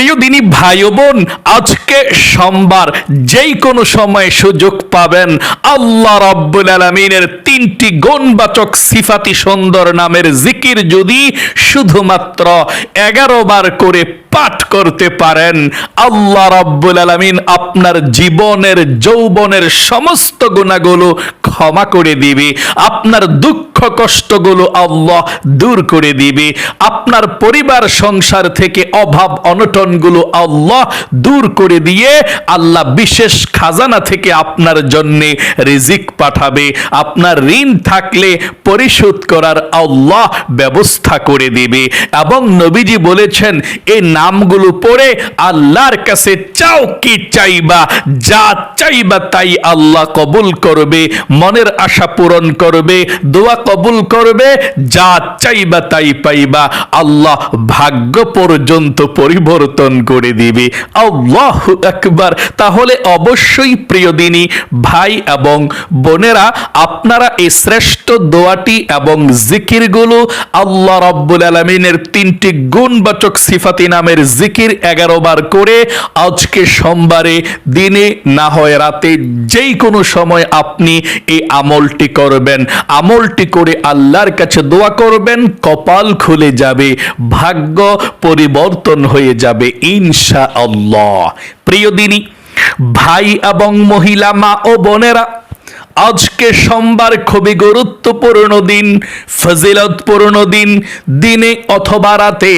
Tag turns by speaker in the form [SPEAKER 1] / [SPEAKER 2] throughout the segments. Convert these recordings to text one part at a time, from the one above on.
[SPEAKER 1] প্রিয় দিনী ভাই বোন, আজকে সোমবার যেই কোনো সময় সুযোগ পাবেন আল্লাহ রাব্বুল আলমিনের তিনটি গুণবাচক সিফাতি সুন্দর নামের জিকির যদি শুধুমাত্র এগারো বার করে পাঠ করতে পারেন, আল্লাহ রাব্বুল আলামিন আপনার জীবনের, যৌবনের সমস্ত গুণাগুলো ক্ষমা করে দিবে। আপনার দুঃখ কষ্টগুলো আল্লাহ দূর করে দিবে। আপনার পরিবার, সংসার থেকে অভাব, অনটনগুলো আল্লাহ দূর করে দিয়ে আল্লাহ বিশেষ খাজানা থেকে আপনার জন্য রিজিক পাঠাবে। আপনার ঋণ থাকলে পরিশোধ করার আল্লাহ ব্যবস্থা করে দিবে। এবং নবীজি বলেছেন এই নামগুলো পড়ে আল্লাহর কাছে চাও কি চাইবা, যা চাইবা তাই আল্লাহ কবুল করবে, মনের আশা পূরণ করবে, দোয়া কবুল করবে, যা চাইবা তাই পাইবা। আল্লাহ ভাগ্য পর্যন্ত পরিবর্তন করে দিবে। আল্লাহ একবার তাহলে অবশ্যই প্রিয় দিনী, ভাই এবং বোনেরা, আপনারা এই শ্রেষ্ঠ দোয়াটি এবং জিকিরগুলো আল্লাহ রব্বুল আলমিনের তিনটি গুণবাচক সিফাতি নামের জিকির এগারো বার করে আজকে সোমবারে, দিনে না হয় রাতে যেই কোনো সময় আপনি এই আমলটি করবেন। আমলটি করে আল্লাহর কাছে দোয়া করবেন, কপাল খুলে যাবে, ভাগ্য পরিবর্তন হয়ে যাবে ইনশা আল্লাহ প্রিয় দিনী, ভাই এবং মহিলা, মা ও বোনেরা আজকে সোমবার খুবই গুরুত্বপূর্ণ দিন, ফজিলতপূর্ণ দিন, দিনে অথবা রাতে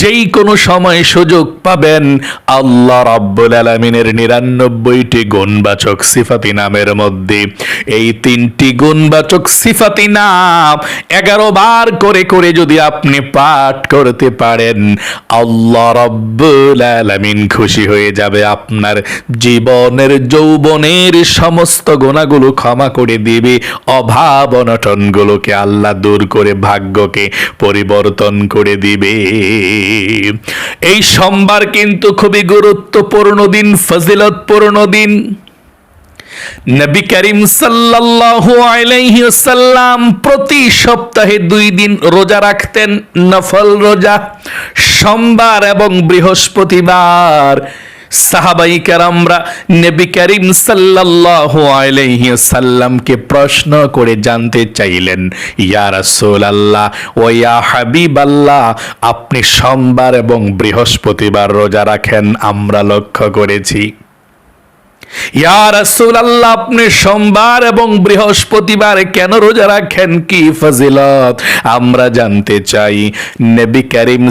[SPEAKER 1] যেই কোনো সময় সুযোগ পাবেন আল্লাহ রাব্বুল আলমিনের নিরানব্বইটি গুণবাচক সিফাতি নামের মধ্যে। এই তিনটি গুণবাচক সিফাতি নাম এগারো বার করে করে যদি আপনি পাঠ করতে পারেন, আল্লাহ রাব্বুল আলামিন খুশি হয়ে যাবে। আপনার জীবনের, যৌবনের সমস্ত গুণাগুলো ক্ষমা করে দিবে। অভাব অনটনগুলোকে আল্লাহ দূর করে ভাগ্যকে পরিবর্তন করে দিবে। এই সোমবার কিন্তু খুবই গুরুত্বপূর্ণ দিন, ফজিলতপূর্ণ দিন। নবী করিম সাল্লাল্লাহু আলাইহি ওয়াসাল্লাম প্রতি সপ্তাহে দুই দিন রোজা রাখতেন, নফল রোজা। সোমবার এবং বৃহস্পতিবার সাহাবাই কেরামরা নেবি করিম সাল্লাল্লাহু আলাইহি সাল্লামকে প্রশ্ন করে জানতে চাইলেন, ইয়া আল্লাহ ও ইয়া হাবিবাল্লাহ, আপনি সোমবার এবং বৃহস্পতিবার রোজা রাখেন, আমরা লক্ষ্য করেছি। আপনি সোমবার এবং বৃহস্পতিবার কেন রোজা রাখেন? কি ফজিলত? আমরা জানতে চাই। নবী করিম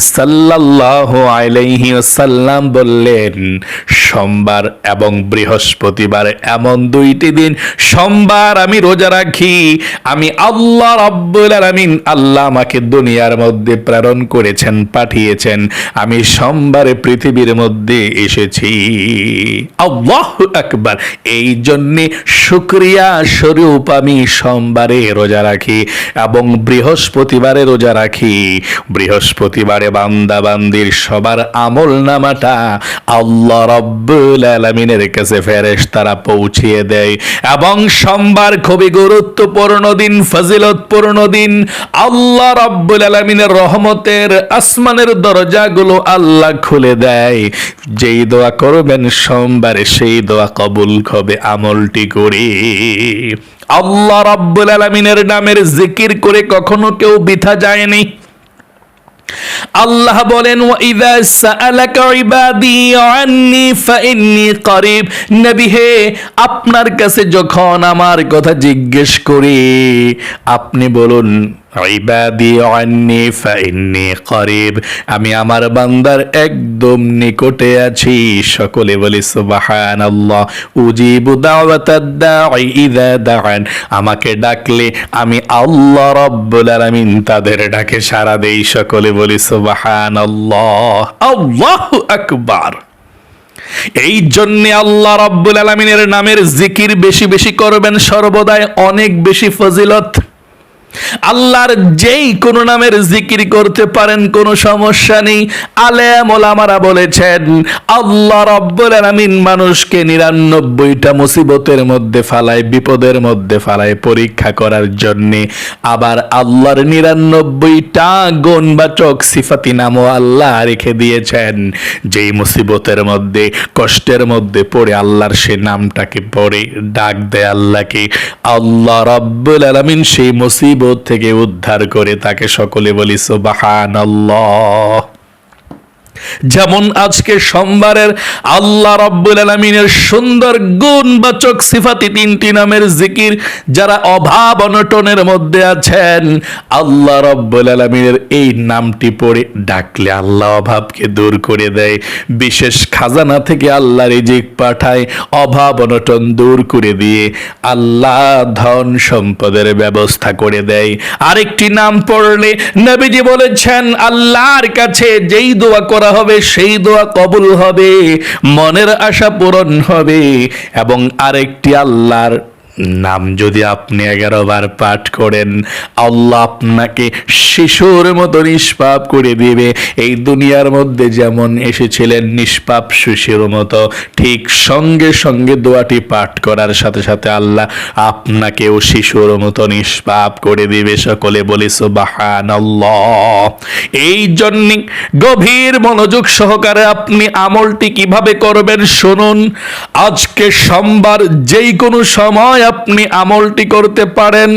[SPEAKER 1] বললেন, সোমবার এবং বৃহস্পতিবার এমন দুইটি দিন, সোমবার আমি রোজা রাখি, আমি আল্লাহ রাব্বুল আলামিন, আল্লাহ আমাকে দুনিয়ার মধ্যে প্রেরণ করেছেন, পাঠিয়েছেন। আমি সোমবারে পৃথিবীর মধ্যে এসেছি। আল্লাহ এই জন্যে শুক্রিয়া স্বরূপ আমি সোমবারে রোজা রাখি এবং বৃহস্পতিবারে রোজা রাখি। বৃহস্পতিবারে বান্দা বান্দির সবার আমল নামাটা আল্লাহ রব্বুল আলমিনের কাছে ফেরেশ তারা পৌঁছিয়ে দেয় এবং সোমবার খুবই গুরুত্বপূর্ণ দিন, ফজিলতপূর্ণ দিন। আল্লাহ রব্বুল আলমিনের রহমতের আসমানের দরজাগুলো আল্লাহ খুলে দেয়। যেই দোয়া করবেন সোমবারে সেই দোয়া কবুল হবে আমলটি করে। আল্লাহ রাব্বুল আলামিনের নামের জিকির করে কখনো কেউ বিথা যায়নি। আল্লাহ বলেন ওয়াইদা সাআলাকা ইবাদি আন্নি ফাইন্নি করিব। নবী হে, আপনার কাছে যখন আমার কথা জিজ্ঞেস করি, আপনি বলুন ইবাদি আন্নি, ফাইন্নি করিব। আমি আমার বান্দার একদম নিকটে আছি। সকলে বলি, সুবহানাল্লাহ। উজিবু দাওয়াতাদ দাঈ ইযা দাআন। আমাকে ডাকলে আমি আল্লাহ রাব্বুল আলামিন তাদের ডাকে সাড়া দেই। সকলে বলি, সুবহানাল্লাহ। আল্লাহু আকবার। এই জন্যে আল্লাহ রাব্বুল আলামিনের নামের জিকির বেশি বেশি করবেন। সর্বদাই অনেক বেশি ফজিলত। আল্লাহর যেই কোন নামের জিকির করতে পারেন, কোনো সমস্যা নেই। আলেম ওলামারা বলেছেন, আল্লাহ রব্বুল আলামিন মানুষকে নিরানব্বইটা মুসিবতের মধ্যে ফালায়, বিপদের মধ্যে ফালায় পরীক্ষা করার জন্যে। আবার আল্লাহর নিরানব্বইটা গুণবাচক সিফাতি নামও আল্লাহ রেখে দিয়েছেন। যেই মুসিবতের মধ্যে, কষ্টের মধ্যে পড়ে আল্লাহর সে নামটাকে পড়ে, ডাক দেয় আল্লাহকে। আল্লাহ রব্বুল আলামিন সেই মুসিবত থেকে উদ্ধার করে তাকে সকলে বলি সুবহানাল্লাহ। যেমন আজকে সোমবারের আল্লাহ রব্বুল আলমিনের সুন্দর গুণবাচক সিফাতি তিনটি নামের জিকির যারা অভাব অনটনের মধ্যে আছেন, আল্লাহ রব্বুল আলমিনের এই নামটি পড়ে ডাকলে আল্লাহ অভাবকে দূর করে দেয়। বিশেষ খাজানা থেকে আল্লাহ রিজিক পাঠায়, অভাব অনটন দূর করে দিয়ে আল্লাহ ধন সম্পদের ব্যবস্থা করে দেয়। আরেকটি নাম পড়লে নবীজি বলেছেন, আল্লাহর কাছে যেই দোয়া করা হবে সেই দোয়া কবুল হবে মনের আশা পূরণ হবে এবং আরেকটি আল্লাহর নাম যদি আপনি এগারো বার পাঠ করেন, আল্লাহ আপনাকে শিশুর মতো নিষ্পাপ করে দিবে। এই দুনিয়ার মধ্যে যেমন এসেছিলেন নিষ্পাপ শিশুর মতো, ঠিক সঙ্গে সঙ্গে দোয়াটি পাঠ করার সাথে সাথে আল্লাহ আপনাকেও শিশুর মতো নিষ্পাপ করে দিবে। সকলে বলি সুবাহান এই জন্য গভীর মনোযোগ সহকারে আপনি আমলটি কীভাবে করবেন, শুনুন। আজকে সোমবার যেই কোনো সময় আপনি আমলটি করতে পারেন।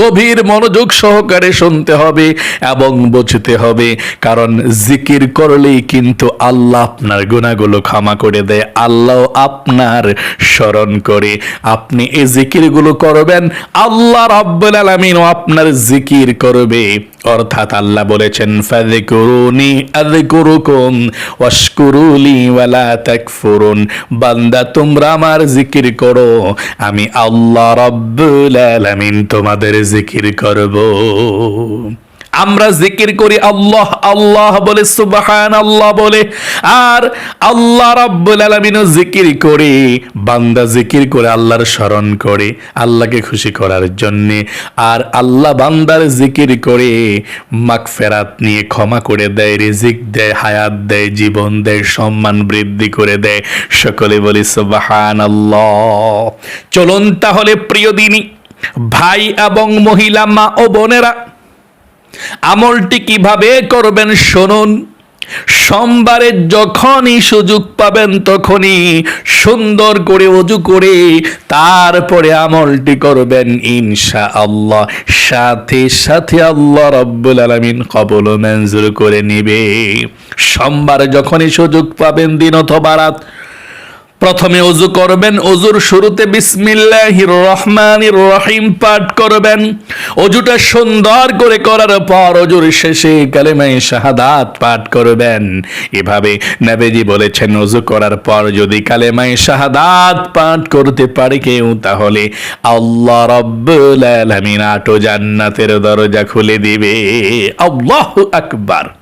[SPEAKER 1] গভীর মনোযোগ সহকারে শুনতে হবে এবং বুঝতে হবে, কারণ জিকির করলেই কিন্তু আল্লাহ আপনার গুণাগুলো ক্ষমা করে দেয়, আল্লাহ আপনার স্মরণ করে। আপনি এই জিকিরগুলো করবেন, আল্লাহ রাব্বুল আলামিনও আপনার জিকির করবে। অর্থাৎ আল্লাহ বলেছেন, ফাযকুরুনি আযকুরুকুম ওয়াশকুরুলি ওয়ালা তাকফুরুন। বান্দা, তোমরা আমার জিকির করো, আমি আল্লাহ রাব্বুল আলামিন তোমাদের জিকির করব। আমরা জিকির করি আল্লাহ আল্লাহ বলে সুবাহান আল্লাহ বলে। আর আল্লাহ রাব্বুল আলামিনও জিকির করে, বান্দা জিকির করে আল্লাহর স্মরণ করে, আল্লাহকে খুশি করার জন্য। আর আল্লাহ বান্দার জিকির করে, মাগফেরাত নিয়ে ক্ষমা করে দেয়, রিজিক দেয়, হায়াত দেয়, জীবন দেয়, সম্মান বৃদ্ধি করে দেয়। সকলে বলি সুবাহান আল্লাহ চলুন তাহলে প্রিয় দিনী, ভাই এবং মহিলা, মা ও বোনেরা আমলটি কীভাবে করবেন শুনুন। সোমবারে যখনই সুযোগ পাবেন তখনই সুন্দর করে অজু করে তারপরে আমলটি করবেন ইনশা আল্লাহ সাথে সাথে আল্লাহ রব্বুল আলমিন কবল মঞ্জুর করে নিবে। সোমবার যখনই সুযোগ পাবেন দিন অথবা রাত প্রথমে অজু করবেন, অজুর শুরুতে বিসমিল্লাহির রহমানির রহিম পাঠ করবেন। অজুটা সুন্দর করে করার পর অজুর শেষে কালেমাই শাহাদাত পাঠ করবেন। এভাবে নবেজি বলেছেন, অজু করার পর যদি কালেমাই শাহাদাত পাঠ করতে পারে কেউ, তাহলে আল্লাহ রব্বুল আলামিন আটো জান্নাতের দরজা খুলে দিবে। আল্লাহু আকবার।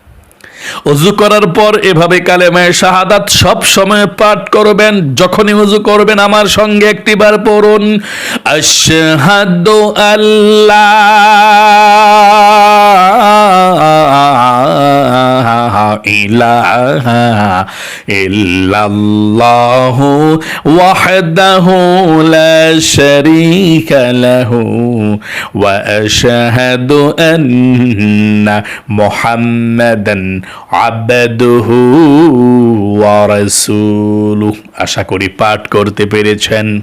[SPEAKER 1] অজু করার পর এভাবে কালেমায় শাহাদাত সব সময় পাঠ করবেন, যখনই অজু করবেন আমার সঙ্গে একটিবার পড়ুন, আশহাদু আল্লাহ ওয়া আশহাদু আন্না মুহাম্মাদান আবদুহু ওয়া আশা করি পাঠ করতে পেরেছেন।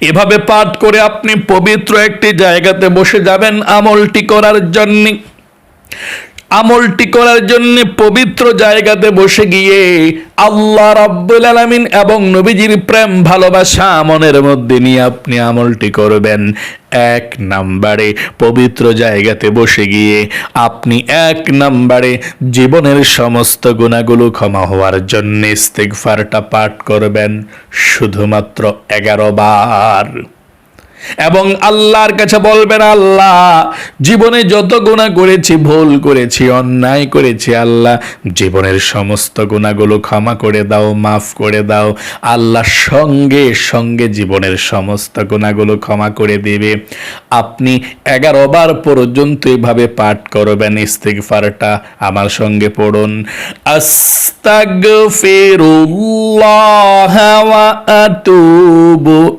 [SPEAKER 1] এভাবে পাঠ করে আপনি পবিত্র একটি জায়গাতে বসে যাবেন আমলটি করার জন্য। আমলটি করার জন্য পবিত্র জায়গাতে বসে গিয়ে আল্লাহ রাব্বুল আলামিন এবং নবীজির প্রেম, ভালোবাসা মনের মধ্যে নিয়ে আপনি আমলটি করবেন। এক নাম্বারে পবিত্র জায়গাতে বসে গিয়ে আপনি এক নাম্বারে জীবনের সমস্ত গুণাগুলো ক্ষমা হওয়ার জন্য ইস্তেগফারটা পাঠ করবেন। শুধুমাত্র এগারো বার। এবং আল্লাহর কাছে বলবেন, আল্লাহ, জীবনে যত গুণা করেছি, ভুল করেছি, অন্যায় করেছি, আল্লাহ, জীবনের সমস্ত গুণাগুলো ক্ষমা করে দাও, মাফ করে দাও। আল্লাহ সঙ্গে সঙ্গে জীবনের সমস্ত গুণাগুলো ক্ষমা করে দেবে। আপনি এগারো বার পর্যন্ত এভাবে পাঠ করবেন, ইস্তিগফারটা আমার সঙ্গে পড়ুন। আস্তাগফিরুল্লাহ ওয়া আতুবু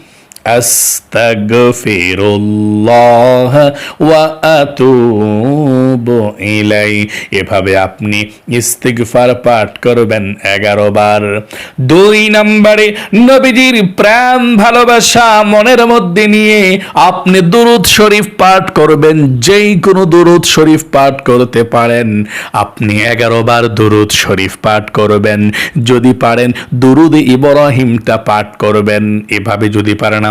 [SPEAKER 1] আস্তাগফিরুল্লাহ ওয়া আতুবু ইলাই। এভাবে আপনি ইস্তিগফার পাঠ করবেন এগারো বার। দুই নম্বরে নবীজির প্রেম ভালোবাসা মনের মধ্যে নিয়ে আপনি দুরুদ শরীফ পাঠ করবেন, যেই কোনো দুরুদ শরীফ পাঠ করতে পারেন, আপনি এগারো বার দুরুদ শরীফ পাঠ করবেন। যদি পারেন দুরুদ ইব্রাহিমটা পাঠ করবেন। এভাবে যদি পারেন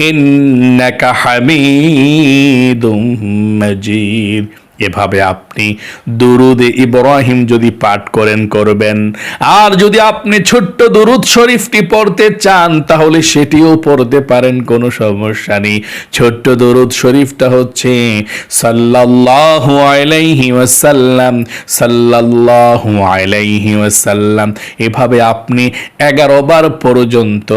[SPEAKER 1] ইন্নাকা হামিদুম মাজিদ এভাবে আপনি দুরুদে ইব্রাহিম যদি পাঠ করেন, করবেন। আর যদি আপনি ছোট্ট দুরুদ শরীফটি পড়তে চান, তাহলে সেটিও পড়তে পারেন, কোনো সমস্যা নেই। ছোট্ট দুরুদ শরীফটা হচ্ছে, সাল্লাল্লাহু আলাইহি ওয়াসাল্লাম, সাল্লাল্লাহু আলাইহি ওয়াসাল্লাম। এভাবে আপনি এগারো বার পর্যন্ত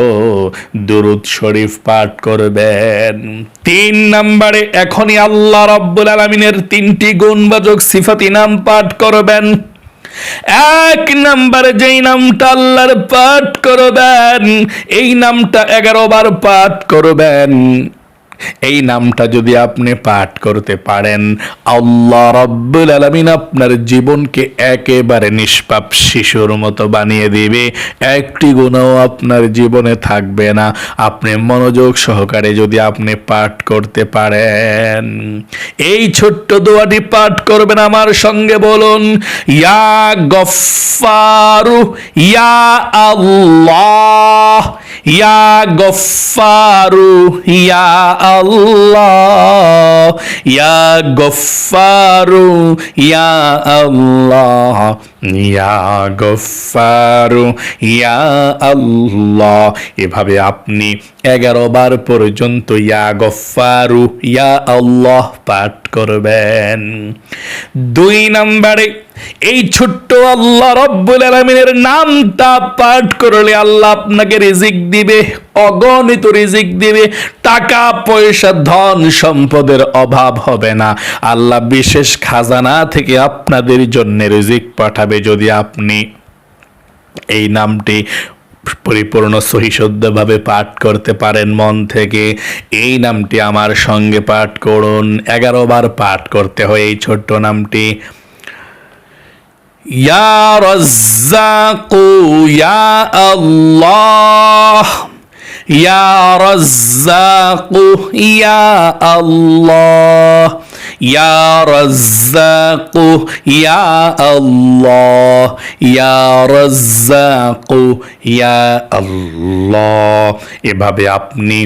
[SPEAKER 1] দুরুদ শরীফ পাঠ করবেন। তিন নম্বরে, এখনই আল্লাহ রাব্বুল আলামিনের তিনটি গুণবাচক সিফাতি নাম পাঠ করবেন। এক নাম্বার যেই নামটা আল্লাহর পাঠ করবেন, এই নামটা এগারো বার পাঠ করবেন। এই নামটা যদি আপনি পাঠ করতে পারেন, আল্লাহ রব্বুল আলমিন আপনার জীবনকে একেবারে নিষ্পাপ শিশুর মতো বানিয়ে দিবে। একটি গুণও আপনার জীবনে থাকবে না। আপনি মনোযোগ সহকারে যদি আপনি পাঠ করতে পারেন, এই ছোট্ট দোয়াটি পাঠ করবেন আমার সঙ্গে বলুন, ইয়া গফারু ইয়া আল্লাহ। ইয়া গফারু ইয়া আল্লাহ ইয়া গফারু ইয়া আল্লাহ। ইয়া গফারু ইয়া আল্লাহ। এভাবে আপনি এগারো বার পর্যন্ত ইয়া গফারু ইয়া আল্লাহ পাঠ করবেন। দুই নম্বরে, এই ছোট্ট আল্লাহ রব্বুল আলমিনের নামটা পাঠ করলে আল্লাহ আপনাকে রিজিক দিবে। অগণিত রিজিক দিবে, টাকা পয়সা ধন সম্পদের অভাব হবে না। আল্লাহ বিশেষ খাজানা থেকে আপনাদের জন্য রিজিক পাঠাবে। যদি আপনি এই নামটি পরিপূর্ণ সহিশুদ্ধভাবে পাঠ করতে পারেন মন থেকে, এই নামটি আমার সঙ্গে পাঠ করুন। এগারো বার পাঠ করতে হয় এই ছোট্ট নামটি। ইয়া রজ্জাকু, ইয়া আল্লাহ। ইয়া রজ্জাকু ইয়া আল্লাহ ইয়া রজ্জাকু ইয়া আল্লাহ ইয়া রজ্জাকু ইয়া আল্লাহ এভাবে আপনি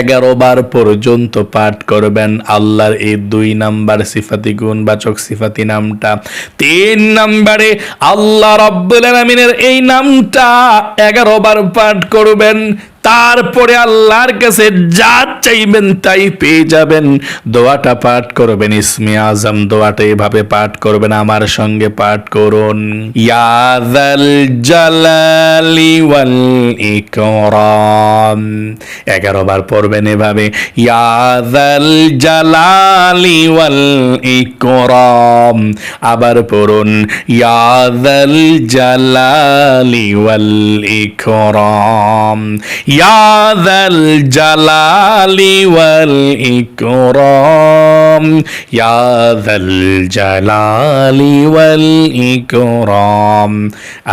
[SPEAKER 1] এগারো বার পর্যন্ত পাঠ করবেন আল্লাহর এই দুই নাম্বার সিফাতি গুণবাচক সিফাতি নামটা। তিন নাম্বারে আল্লাহ রব্বুল আলমিনের এই নামটা এগারো বার পাঠ করবেন। তারপরে আল্লাহর কাছে যা চাইবেন তাই পেয়ে যাবেন। দোয়াটা পাঠ করবেন, ইসমে আজম দোয়াটা এভাবে পাঠ করবেন, আমার সঙ্গে পাঠ করুন। ইয়াদাল জালালি ওয়াল ইকরাম। এগারো বার পড়বেন এভাবে ইয়াদাল জালালি ওয়াল ইকরাম। আবার পড়ুন ইয়াদাল জালালি ওয়াল ইকরাম। يا ذا الجلال والإكرام يا ذا الجلال والإكرام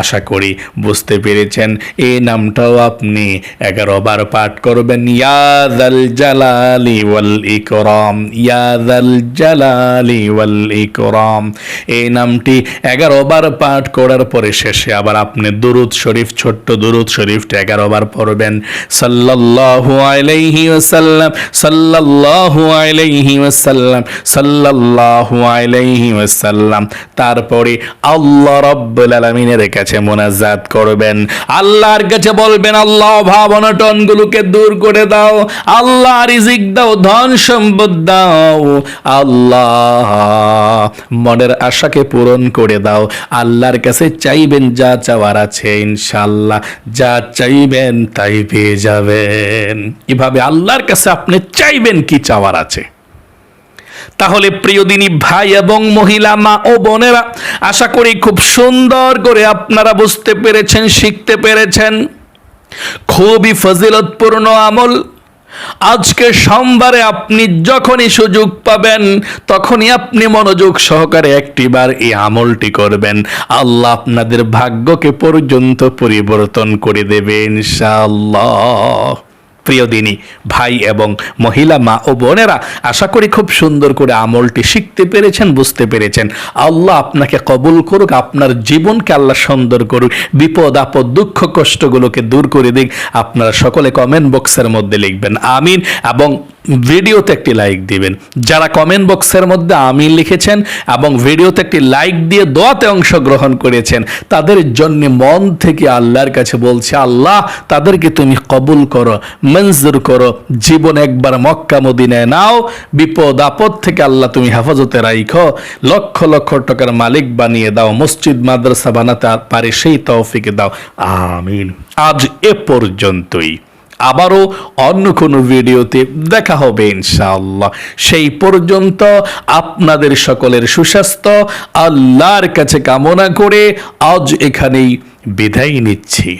[SPEAKER 1] আশা করি বুঝতে পেরেছেন এই নামটাও আপনি এগারো বার পাঠ করবেন ইয়াদাল জালালি ওয়াল ইকরাম ইয়াদাল জালালি ওয়াল ইকরাম এই নামটি এগারো বার পাঠ করার পরে শেষে আবার আপনি দুরুদ শরীফ ছোট্ট দুরুদ শরীফটা এগারো বার পড়বেন সাল্লাল্লাহু আলাইহি ওয়াসাল্লাম, সাল্লাল্লাহু আলাইহি ওয়াসাল্লাম, সাল্লাল্লাহু আলাইহি ওয়াসাল্লাম। তারপরে আল্লাহ রাব্বুল আলামিনের কাছে মোনাজাত করবেন। আল্লাহর কাছে বলবেন, আল্লাহ অভাব অনটনগুলোকে দূর করে দাও। আল্লাহ, রিজিক দাও, ধন সম্পদ দাও। আল্লাহ, মনের আশাকে পূরণ করে দাও। আল্লাহর কাছে চাইবেন যা চাওয়ার আছে ইনশাল্লাহ যা চাইবেন তাই পেয়ে যাবেন। এভাবে আল্লাহর কাছে আপনি চাইবেন কি চাওয়ার আছে? তাহলে প্রিয়দিনী ভাই এবং মহিলা, মা ও বোনেরা, আশা করি খুব সুন্দর করে আপনারা বুঝতে পেরেছেন, শিখতে পেরেছেন। খুবই ফজিলতপূর্ণ আমল। আজকে সোমবারে আপনি যখনই সুযোগ পাবেন, তখনই আপনি মনোযোগ সহকারে একটিবার এই আমলটি করবেন। আল্লাহ আপনাদের ভাগ্যকে পর্যন্ত পরিবর্তন করে দেবে, ইনশাআল্লাহ। প্রিয় ভাই এবং মহিলা, মা ও বোনেরা, আশা করি খুব সুন্দর করে আমলটি শিখতে পেরেছেন, বুঝতে পেরেছেন। আল্লাহ আপনাকে কবুল করুক, আপনার জীবনকে আল্লাহ সুন্দর করুক, বিপদ, আপদ, দুঃখ, কষ্টগুলোকে দূর করে দিক। আপনারা সকলে কমেন্ট বক্সের মধ্যে লিখবেন, আমিন, এবং ভিডিওতে একটি লাইক দিবেন। যারা কমেন্ট বক্সের মধ্যে আমিন লিখেছেন এবং ভিডিওতে একটি লাইক দিয়ে দোয়াতে অংশগ্রহণ করেছেন, তাদের জন্য মন থেকে আল্লাহর কাছে বলছে, আল্লাহ, তাদেরকে তুমি কবুল করো। মঞ্জুর করো, জীবন একবার মক্কা মদিনায় নাও, বিপদ আপদ থেকে আল্লাহ তুমি হেফাজতে রাইখো। লক্ষ লক্ষ টাকার মালিক বানিয়ে দাও, মসজিদ, মাদ্রাসা বানাতে পারে সেই তৌফিকে দাও। আমিন। আজ এ পর্যন্তই। আবারও অন্য কোনো ভিডিওতে দেখা হবে ইনশাআল্লাহ। সেই পর্যন্ত আপনাদের সকলের সুস্বাস্থ্য, আল্লাহর কাছে কামনা করে আজ এখানেই বিদায় নিচ্ছি।